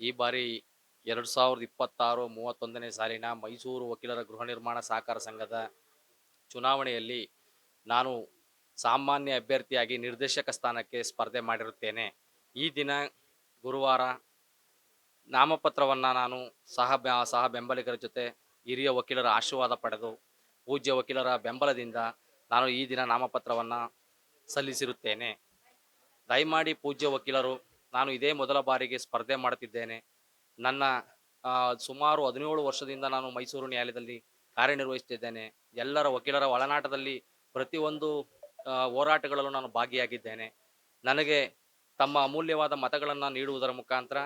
ಈ ಬಾರಿ ಎರಡು ಸಾವಿರದ ಇಪ್ಪತ್ತಾರು ಮೂವತ್ತೊಂದನೇ ಸಾಲಿನ ಮೈಸೂರು ವಕೀಲರ ಗೃಹ ನಿರ್ಮಾಣ ಸಹಕಾರ ಸಂಘದ ಚುನಾವಣೆಯಲ್ಲಿ ನಾನು ಸಾಮಾನ್ಯ ಅಭ್ಯರ್ಥಿಯಾಗಿ ನಿರ್ದೇಶಕ ಸ್ಥಾನಕ್ಕೆ ಸ್ಪರ್ಧೆ ಮಾಡಿರುತ್ತೇನೆ. ಈ ದಿನ ಗುರುವಾರ ನಾಮಪತ್ರವನ್ನು ನಾನು ಸಹ ಸಹ ಬೆಂಬಲಿಗರ ಜೊತೆ ಹಿರಿಯ ವಕೀಲರ ಆಶೀರ್ವಾದ ಪಡೆದು, ಪೂಜ್ಯ ವಕೀಲರ ಬೆಂಬಲದಿಂದ ನಾನು ಈ ದಿನ ನಾಮಪತ್ರವನ್ನು ಸಲ್ಲಿಸಿರುತ್ತೇನೆ. ದಯಮಾಡಿ ಪೂಜ್ಯ ವಕೀಲರು ನಾನು ಇದೇ ಮೊದಲ ಬಾರಿಗೆ ಸ್ಪರ್ಧೆ ಮಾಡುತ್ತಿದ್ದೇನೆ. ನನ್ನ ಸುಮಾರು ಹದಿನೇಳು ವರ್ಷದಿಂದ ನಾನು ಮೈಸೂರು ನ್ಯಾಯಾಲಯದಲ್ಲಿ ಕಾರ್ಯನಿರ್ವಹಿಸುತ್ತಿದ್ದೇನೆ. ಎಲ್ಲರ ವಕೀಲರ ಒಳನಾಟದಲ್ಲಿ ಪ್ರತಿಯೊಂದು ಹೋರಾಟಗಳಲ್ಲೂ ನಾನು ಭಾಗಿಯಾಗಿದ್ದೇನೆ. ನನಗೆ ತಮ್ಮ ಅಮೂಲ್ಯವಾದ ಮತಗಳನ್ನು ನೀಡುವುದರ ಮುಖಾಂತರ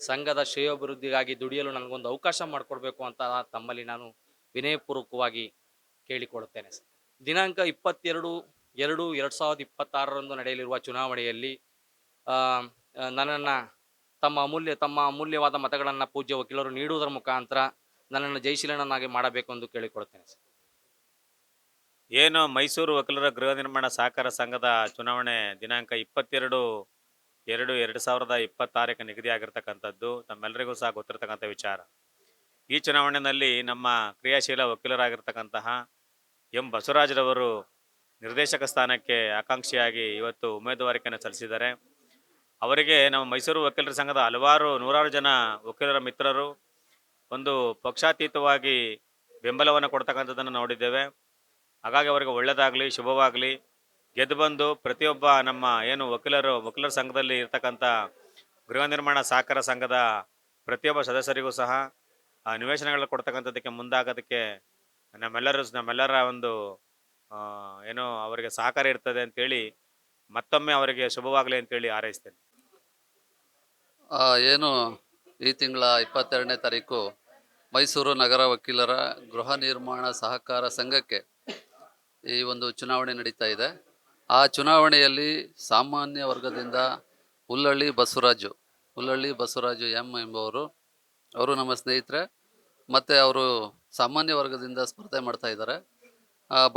ಸಂಘದ ಶ್ರೇಯೋಭಿವೃದ್ಧಿಗಾಗಿ ದುಡಿಯಲು ನನಗೊಂದು ಅವಕಾಶ ಮಾಡಿಕೊಡ್ಬೇಕು ಅಂತ ತಮ್ಮಲ್ಲಿ ನಾನು ವಿನಯಪೂರ್ವಕವಾಗಿ ಕೇಳಿಕೊಳ್ಳುತ್ತೇನೆ. ದಿನಾಂಕ ಇಪ್ಪತ್ತೆರಡು, ಎರಡು ಎರಡು ಸಾವಿರದ ಇಪ್ಪತ್ತಾರರಂದು ನಡೆಯಲಿರುವ ಚುನಾವಣೆಯಲ್ಲಿ ನನ್ನನ್ನು ತಮ್ಮ ಅಮೂಲ್ಯ, ತಮ್ಮ ಅಮೂಲ್ಯವಾದ ಮತಗಳನ್ನು ಪೂಜ್ಯ ವಕೀಲರು ನೀಡುವುದರ ಮುಖಾಂತರ ನನ್ನನ್ನು ಜಯಶೀಲನನ್ನಾಗಿ ಮಾಡಬೇಕು ಎಂದು ಕೇಳಿಕೊಳ್ಳುತ್ತೇನೆ ಸರ್. ಏನು ಮೈಸೂರು ವಕೀಲರ ಗೃಹ ನಿರ್ಮಾಣ ಸಹಕಾರ ಸಂಘದ ಚುನಾವಣೆ ದಿನಾಂಕ ಇಪ್ಪತ್ತೆರಡು, ಎರಡು ಎರಡು ಸಾವಿರದ ಇಪ್ಪತ್ತಾರಕ್ಕೆ ನಿಗದಿಯಾಗಿರ್ತಕ್ಕಂಥದ್ದು ತಮ್ಮೆಲ್ಲರಿಗೂ ಸಹ ಗೊತ್ತಿರತಕ್ಕಂಥ ವಿಚಾರ. ಈ ಚುನಾವಣೆಯಲ್ಲಿ ನಮ್ಮ ಕ್ರಿಯಾಶೀಲ ವಕೀಲರಾಗಿರ್ತಕ್ಕಂತಹ ಎಂ. ಬಸವರಾಜರವರು ನಿರ್ದೇಶಕ ಸ್ಥಾನಕ್ಕೆ ಆಕಾಂಕ್ಷಿಯಾಗಿ ಇವತ್ತು ಉಮೇದುವಾರಿಕೆಯನ್ನು ಸಲ್ಲಿಸಿದ್ದಾರೆ. ಅವರಿಗೆ ನಮ್ಮ ಮೈಸೂರು ವಕೀಲರ ಸಂಘದ ಹಲವಾರು ನೂರಾರು ಜನ ವಕೀಲರ ಮಿತ್ರರು ಒಂದು ಪಕ್ಷಾತೀತವಾಗಿ ಬೆಂಬಲವನ್ನು ಕೊಡ್ತಕ್ಕಂಥದ್ದನ್ನು ನೋಡಿದ್ದೇವೆ. ಹಾಗಾಗಿ ಅವರಿಗೆ ಒಳ್ಳೆಯದಾಗಲಿ, ಶುಭವಾಗಲಿ. ಗೆದ್ದು ಬಂದು ಪ್ರತಿಯೊಬ್ಬ ನಮ್ಮ ಏನು ವಕೀಲರು, ವಕೀಲರ ಸಂಘದಲ್ಲಿ ಇರ್ತಕ್ಕಂಥ ಗೃಹ ನಿರ್ಮಾಣ ಸಹಕಾರ ಸಂಘದ ಪ್ರತಿಯೊಬ್ಬ ಸದಸ್ಯರಿಗೂ ಸಹ, ಆ ನಿವೇಶನಗಳು ಕೊಡ್ತಕ್ಕಂಥದ್ದಕ್ಕೆ ಮುಂದಾಗೋದಕ್ಕೆ ನಮ್ಮೆಲ್ಲರೂ, ನಮ್ಮೆಲ್ಲರ ಒಂದು ಏನು ಅವರಿಗೆ ಸಹಕಾರ ಇರ್ತದೆ ಅಂತೇಳಿ ಮತ್ತೊಮ್ಮೆ ಅವರಿಗೆ ಶುಭವಾಗಲಿ ಅಂತೇಳಿ ಹಾರೈಸ್ತೇನೆ. ಏನು ಈ ತಿಂಗಳ ಇಪ್ಪತ್ತೆರಡನೇ ತಾರೀಕು ಮೈಸೂರು ನಗರ ವಕೀಲರ ಗೃಹ ನಿರ್ಮಾಣ ಸಹಕಾರ ಸಂಘಕ್ಕೆ ಈ ಒಂದು ಚುನಾವಣೆ ನಡೀತಾ ಇದೆ. ಆ ಚುನಾವಣೆಯಲ್ಲಿ ಸಾಮಾನ್ಯ ವರ್ಗದಿಂದ ಹುಲ್ಲಳ್ಳಿ ಬಸವರಾಜು ಹುಲ್ಲಳ್ಳಿ ಬಸವರಾಜು ಎಂ ಎಂಬುವರು, ಅವರು ನಮ್ಮ ಸ್ನೇಹಿತರೆ, ಮತ್ತು ಅವರು ಸಾಮಾನ್ಯ ವರ್ಗದಿಂದ ಸ್ಪರ್ಧೆ ಮಾಡ್ತಾ ಇದ್ದಾರೆ.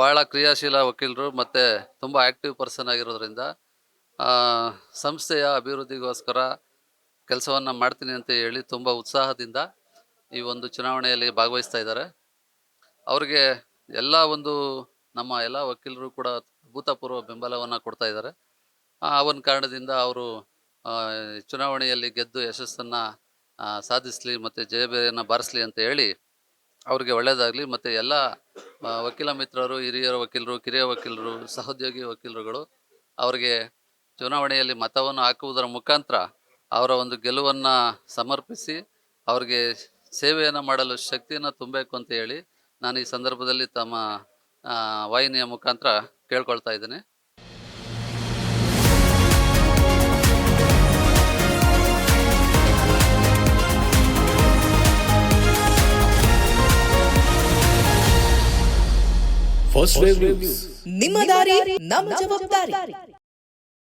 ಭಾಳ ಕ್ರಿಯಾಶೀಲ ವಕೀಲರು ಮತ್ತು ತುಂಬ ಆ್ಯಕ್ಟಿವ್ ಪರ್ಸನ್ ಆಗಿರೋದ್ರಿಂದ ಸಂಸ್ಥೆಯ ಅಭಿವೃದ್ಧಿಗೋಸ್ಕರ ಕೆಲಸವನ್ನು ಮಾಡ್ತೀನಿ ಅಂತ ಹೇಳಿ ತುಂಬ ಉತ್ಸಾಹದಿಂದ ಈ ಒಂದು ಚುನಾವಣೆಯಲ್ಲಿ ಭಾಗವಹಿಸ್ತಾ ಇದ್ದಾರೆ. ಅವರಿಗೆ ಎಲ್ಲ ಒಂದು ನಮ್ಮ ಎಲ್ಲ ವಕೀಲರು ಕೂಡ ಭೂತಪೂರ್ವ ಬೆಂಬಲವನ್ನು ಕೊಡ್ತಾ ಇದ್ದಾರೆ. ಆ ಒಂದು ಕಾರಣದಿಂದ ಅವರು ಚುನಾವಣೆಯಲ್ಲಿ ಗೆದ್ದು ಯಶಸ್ಸನ್ನು ಸಾಧಿಸಲಿ ಮತ್ತು ಜಯಬೇರಿಯನ್ನು ಬಾರಿಸಲಿ ಅಂತ ಹೇಳಿ ಅವರಿಗೆ ಒಳ್ಳೆಯದಾಗಲಿ ಮತ್ತು ಎಲ್ಲ ವಕೀಲ ಮಿತ್ರರು, ಹಿರಿಯರ ವಕೀಲರು, ಕಿರಿಯ ವಕೀಲರು, ಸಹೋದ್ಯೋಗಿ ವಕೀಲರುಗಳು ಅವರಿಗೆ ಚುನಾವಣೆಯಲ್ಲಿ ಮತವನ್ನು ಹಾಕುವುದರ ಮುಖಾಂತರ ಅವರ ಒಂದು ಗೆಲುವನ್ನು ಸಮರ್ಪಿಸಿ ಅವ್ರಿಗೆ ಸೇವೆಯನ್ನು ಮಾಡಲು ಶಕ್ತಿಯನ್ನು ತುಂಬಬೇಕು ಅಂತ ಹೇಳಿ ನಾನು ಈ ಸಂದರ್ಭದಲ್ಲಿ ತಮ್ಮ ವಾಹಿನಿಯ ಮುಖಾಂತರ ಕೇಳ್ಕೊಳ್ತಾ ಇದ್ದೇನೆ. ನಿಮ್ಮ ದಾರಿ ನಮ್ಮ ಜವಾಬ್ದಾರಿ